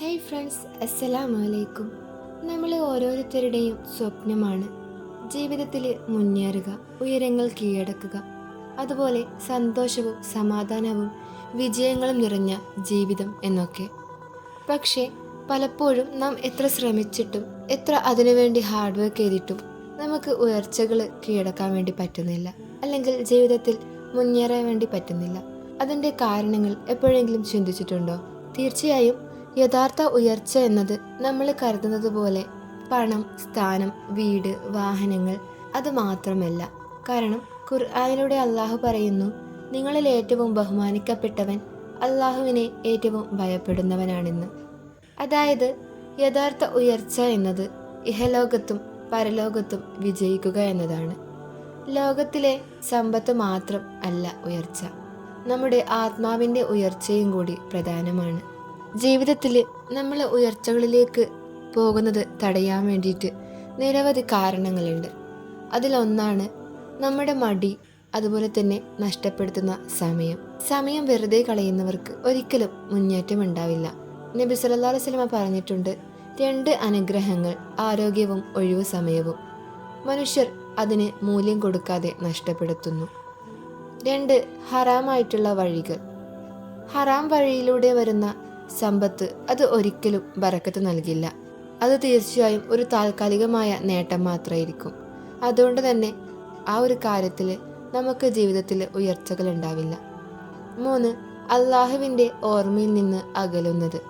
Hey friends അസ്സലാമു അലൈക്കും നമ്മൾ ഓരോരുത്തരുടെയും സ്വപ്നമാണ്. ജീവിതത്തിൽ മുന്നേറുക ഉയരങ്ങൾ കീഴടക്കുക. അതുപോലെ സന്തോഷവും സമാധാനവും വിജയങ്ങളും നിറഞ്ഞ ജീവിതം എന്നൊക്കെ. പക്ഷേ പലപ്പോഴും നാം എത്ര ശ്രമിച്ചിട്ടും എത്ര അതിനുവേണ്ടി ഹാർഡ് വർക്ക് ചെയ്തിട്ടും നമുക്ക് ഉയർച്ചകൾ കീഴടക്കാൻ വേണ്ടി പറ്റുന്നില്ല. അല്ലെങ്കിൽ ജീവിതത്തിൽ മുന്നേറാൻ വേണ്ടി പറ്റുന്നില്ല. അതിന്റെ കാരണങ്ങൾ എപ്പോഴെങ്കിലും ചിന്തിച്ചിട്ടുണ്ടോ? തീർച്ചയായും യഥാർത്ഥ ഉയർച്ച എന്നത് നമ്മൾ കരുതുന്നത് പോലെ പണം സ്ഥാനം വീട് വാഹനങ്ങൾ അത് മാത്രമല്ല. കാരണം ഖുർആാനിലൂടെ അള്ളാഹു പറയുന്നു നിങ്ങളിൽ ഏറ്റവും ബഹുമാനിക്കപ്പെട്ടവൻ അള്ളാഹുവിനെ ഏറ്റവും ഭയപ്പെടുന്നവനാണെന്ന്. അതായത് യഥാർത്ഥ ഉയർച്ച എന്നത് ഇഹലോകത്തും പരലോകത്തും വിജയിക്കുക എന്നതാണ്. ലോകത്തിലെ സമ്പത്ത് മാത്രം അല്ല ഉയർച്ച. നമ്മുടെ ആത്മാവിന്റെ ഉയർച്ചയും കൂടി പ്രധാനമാണ്. ജീവിതത്തിൽ നമ്മൾ ഉയർച്ചകളിലേക്ക് പോകുന്നത് തടയാൻ വേണ്ടിയിട്ട് നിരവധി കാരണങ്ങളുണ്ട്. അതിലൊന്നാണ് നമ്മുടെ മടി അതുപോലെ തന്നെ നഷ്ടപ്പെടുത്തുന്ന സമയം. സമയം വെറുതെ കളയുന്നവർക്ക് ഒരിക്കലും മുന്നേറ്റം ഉണ്ടാവില്ല. നബി സല്ലാ വസല്ലമ പറഞ്ഞിട്ടുണ്ട് രണ്ട് അനുഗ്രഹങ്ങൾ ആരോഗ്യവും ഒഴിവു സമയവും. മനുഷ്യർ അതിന് മൂല്യം കൊടുക്കാതെ നഷ്ടപ്പെടുത്തുന്നു. രണ്ട് ഹറാമായിട്ടുള്ള വഴികൾ. ഹറാം വഴിയിലൂടെ വരുന്ന സമ്പത്ത് അത് ഒരിക്കലും ബറക്കത്ത് നൽകില്ല. അത് തീർച്ചയായും ഒരു താൽക്കാലികമായ നേട്ടം മാത്രമായിരിക്കും. അതുകൊണ്ട് തന്നെ ആ ഒരു കാര്യത്തിൽ നമുക്ക് ജീവിതത്തിൽ ഉയർച്ചകൾ ഉണ്ടാവില്ല. മൂന്ന് അള്ളാഹുവിന്റെ ഓർമ്മയിൽ നിന്ന് അകലുന്നത്.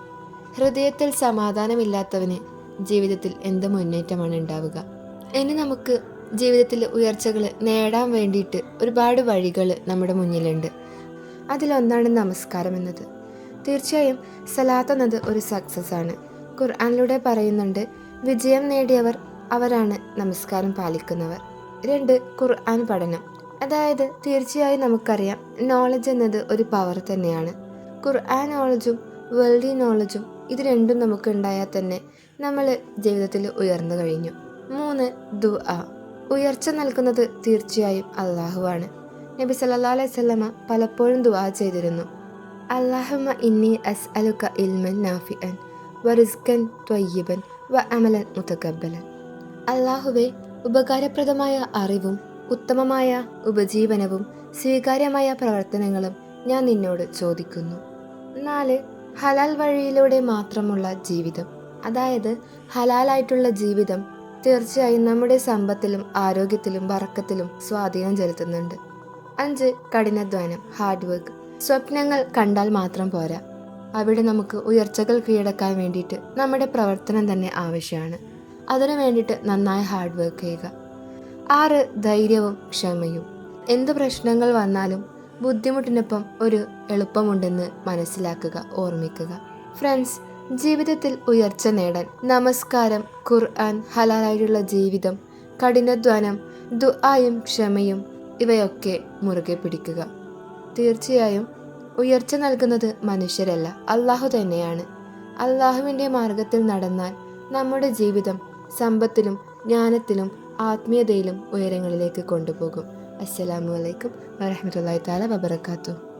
ഹൃദയത്തിൽ സമാധാനമില്ലാത്തവന് ജീവിതത്തിൽ എന്ത് മുന്നേറ്റമാണ് ഉണ്ടാവുക? ഇനി നമുക്ക് ജീവിതത്തിൽ ഉയർച്ചകൾ നേടാൻ വേണ്ടിയിട്ട് ഒരുപാട് വഴികൾ നമ്മുടെ മുന്നിലുണ്ട്. അതിലൊന്നാണ് നമസ്കാരം എന്നത് തീർച്ചയായും സലാത്ത് എന്നത് ഒരു സക്സസ് ആണ്. ഖുർആാനിലൂടെ പറയുന്നുണ്ട് വിജയം നേടിയവർ അവരാണ് നമസ്കാരം പാലിക്കുന്നവർ. രണ്ട് ഖുർആൻ പഠനം. അതായത് തീർച്ചയായും നമുക്കറിയാം നോളജ് എന്നത് ഒരു പവർ തന്നെയാണ്. ഖുർആൻ നോളജും വേൾഡി നോളജും ഇത് രണ്ടും നമുക്ക് ഉണ്ടായാൽ തന്നെ നമ്മൾ ജീവിതത്തിൽ ഉയർന്നു കഴിഞ്ഞു. മൂന്ന് ദു ആ ഉയർച്ച നൽകുന്നത് തീർച്ചയായും അള്ളാഹുവാണ് നബി സല്ലാ അലൈഹി സ്വലമ പലപ്പോഴും ദുആ ചെയ്തിരുന്നു. അള്ളാഹുമ ഇന്നി അസ് അലുക്ക ഇൽമൻ നാഫിഅൻ വറിസ്കൻ وعملا വ അമലൻ മുത്തക്കബലൻ അള്ളാഹുവെ ഉപകാരപ്രദമായ അറിവും ഉത്തമമായ ഉപജീവനവും സ്വീകാര്യമായ പ്രവർത്തനങ്ങളും ഞാൻ നിന്നോട് ചോദിക്കുന്നു. നാല് ഹലാൽ വഴിയിലൂടെ മാത്രമുള്ള ജീവിതം. അതായത് ഹലാലായിട്ടുള്ള ജീവിതം തീർച്ചയായും നമ്മുടെ സമ്പത്തിലും ആരോഗ്യത്തിലും വറക്കത്തിലും സ്വാധീനം ചെലുത്തുന്നുണ്ട്. അഞ്ച് കഠിനാധ്വാനം ഹാർഡ് വർക്ക് സ്വപ്നങ്ങൾ കണ്ടാൽ മാത്രം പോരാ. അവിടെ നമുക്ക് ഉയർച്ചകൾ കീഴടക്കാൻ വേണ്ടിയിട്ട് നമ്മുടെ പ്രവർത്തനം തന്നെ ആവശ്യമാണ്. അതിനു വേണ്ടിയിട്ട് നന്നായി ഹാർഡ് വർക്ക് ചെയ്യുക. ആറ് ധൈര്യവും ക്ഷമയും. എന്ത് പ്രശ്നങ്ങൾ വന്നാലും ബുദ്ധിമുട്ടിനൊപ്പം ഒരു എളുപ്പമുണ്ടെന്ന് മനസ്സിലാക്കുക ഓർമ്മിക്കുക. ഫ്രണ്ട്സ് ജീവിതത്തിൽ ഉയർച്ച നേടാൻ നമസ്കാരം ഖുർആൻ ഹലാലായിട്ടുള്ള ജീവിതം കഠിനധ്വാനം ദുആയും ക്ഷമയും ഇവയൊക്കെ മുറുകെ പിടിക്കുക. തീർച്ചയായും ഉയർച്ച നൽകുന്നത് മനുഷ്യരല്ല അള്ളാഹു തന്നെയാണ്. അള്ളാഹുവിന്റെ മാർഗത്തിൽ നടന്നാൽ നമ്മുടെ ജീവിതം സമ്പത്തിലും ജ്ഞാനത്തിലും ആത്മീയതയിലും ഉയരങ്ങളിലേക്ക് കൊണ്ടുപോകും. അസ്സലാമു അലൈക്കും വരഹമത്തല്ലാ താല വബർക്കാത്തു